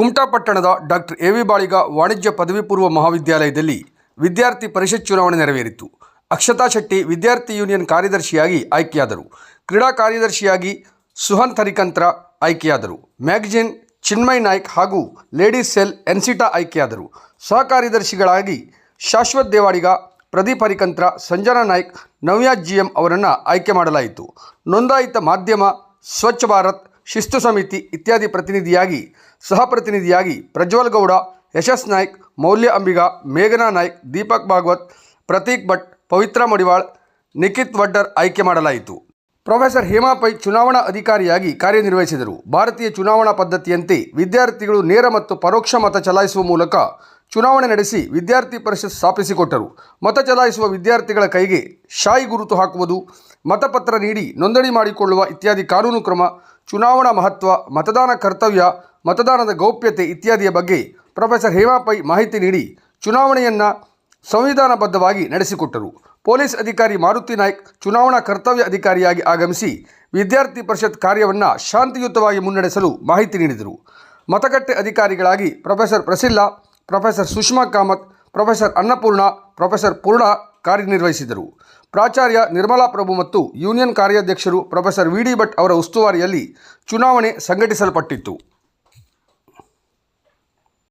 ಕುಮಟಾ ಪಟ್ಟಣದ doctor A V Baliga ವಾಣಿಜ್ಯ ಪದವಿ ಪೂರ್ವ ಮಹಾವಿದ್ಯಾಲಯದಲ್ಲಿ ವಿದ್ಯಾರ್ಥಿ ಪರಿಷತ್ ಚುನಾವಣೆ ನೆರವೇರಿತು. ಅಕ್ಷತಾ ಶೆಟ್ಟಿ ವಿದ್ಯಾರ್ಥಿ ಯೂನಿಯನ್ ಕಾರ್ಯದರ್ಶಿಯಾಗಿ ಆಯ್ಕೆಯಾದರು. ಕ್ರೀಡಾ ಕಾರ್ಯದರ್ಶಿಯಾಗಿ ಸುಹನ್ ಹರಿಕಂತ್ರ ಆಯ್ಕೆಯಾದರು. ಮ್ಯಾಗಜಿನ್ ಚಿನ್ಮಯ್ ನಾಯ್ಕ್ ಹಾಗೂ ಲೇಡೀಸ್ ಸೆಲ್ ಎನ್ಸಿಟಾ ಆಯ್ಕೆಯಾದರು. ಸಹ ಕಾರ್ಯದರ್ಶಿಗಳಾಗಿ ಶಾಶ್ವತ್ ದೇವಾಡಿಗ, ಪ್ರದೀಪ್ ಹರಿಕಂತ್ರ, ಸಂಜನಾ ನಾಯ್ಕ್ ನವ್ಯಾ ಜಿ ಎಂ ಅವರನ್ನು ಆಯ್ಕೆ ಮಾಡಲಾಯಿತು. ನೋಂದಾಯಿತ ಮಾಧ್ಯಮ ಸ್ವಚ್ಛ ಭಾರತ್, ಶಿಸ್ತು ಸಮಿತಿ ಇತ್ಯಾದಿ ಪ್ರತಿನಿಧಿಯಾಗಿ ಸಹ ಪ್ರತಿನಿಧಿಯಾಗಿ ಪ್ರಜ್ವಲ್ ಗೌಡ, ಯಶಸ್ ನಾಯ್ಕ್, ಮೌಲ್ಯ ಅಂಬಿಗ, ಮೇಘನಾ ನಾಯ್ಕ್, ದೀಪಕ್ ಭಾಗವತ್, ಪ್ರತೀಕ್ ಭಟ್, ಪವಿತ್ರ ಮಡಿವಾಳ್, ನಿಖಿತ್ ವಡ್ಡರ್ ಆಯ್ಕೆ ಮಾಡಲಾಯಿತು. ಪ್ರೊಫೆಸರ್ ಹೇಮಾ ಪೈ ಚುನಾವಣಾ ಅಧಿಕಾರಿಯಾಗಿ ಕಾರ್ಯನಿರ್ವಹಿಸಿದರು. ಭಾರತೀಯ ಚುನಾವಣಾ ಪದ್ಧತಿಯಂತೆ ವಿದ್ಯಾರ್ಥಿಗಳು ನೇರ ಮತ್ತು ಪರೋಕ್ಷ ಮತ ಚಲಾಯಿಸುವ ಮೂಲಕ ಚುನಾವಣೆ ನಡೆಸಿ ವಿದ್ಯಾರ್ಥಿ ಪರಿಷತ್ ಸ್ಥಾಪಿಸಿಕೊಟ್ಟರು. ಮತ ಚಲಾಯಿಸುವ ವಿದ್ಯಾರ್ಥಿಗಳ ಕೈಗೆ ಶಾಯಿ ಗುರುತು ಹಾಕುವುದು, ಮತಪತ್ರ ನೀಡಿ ನೋಂದಣಿ ಮಾಡಿಕೊಳ್ಳುವ ಇತ್ಯಾದಿ ಕಾನೂನು ಕ್ರಮ, ಚುನಾವಣಾ ಮಹತ್ವ, ಮತದಾನ ಕರ್ತವ್ಯ, ಮತದಾನದ ಗೌಪ್ಯತೆ ಇತ್ಯಾದಿಯ ಬಗ್ಗೆ ಪ್ರೊಫೆಸರ್ ಹೇಮಾ ಪೈ ಮಾಹಿತಿ ನೀಡಿ ಚುನಾವಣೆಯನ್ನು ಸಂವಿಧಾನಬದ್ಧವಾಗಿ ನಡೆಸಿಕೊಟ್ಟರು. ಪೊಲೀಸ್ ಅಧಿಕಾರಿ ಮಾರುತಿ ನಾಯ್ಕ್ ಚುನಾವಣಾ ಕರ್ತವ್ಯ ಅಧಿಕಾರಿಯಾಗಿ ಆಗಮಿಸಿ ವಿದ್ಯಾರ್ಥಿ ಪರಿಷತ್ ಕಾರ್ಯವನ್ನು ಶಾಂತಿಯುತವಾಗಿ ಮುನ್ನಡೆಸಲು ಮಾಹಿತಿ ನೀಡಿದರು. ಮತಗಟ್ಟೆ ಅಧಿಕಾರಿಗಳಾಗಿ professor Priscilla, professor Sushma Kamath, professor Annapurna, professor ಪೂರ್ಣ ಕಾರ್ಯನಿರ್ವಹಿಸಿದರು. ಪ್ರಾಚಾರ್ಯ ನಿರ್ಮಲಾ ಪ್ರಭು ಮತ್ತು ಯೂನಿಯನ್ ಕಾರ್ಯಾಧ್ಯಕ್ಷರು ಪ್ರೊಫೆಸರ್ ವಿ ಡಿ ಭಟ್ ಅವರ ಉಸ್ತುವಾರಿಯಲ್ಲಿ ಚುನಾವಣೆ ಸಂಘಟಿಸಲ್ಪಟ್ಟಿತ್ತು.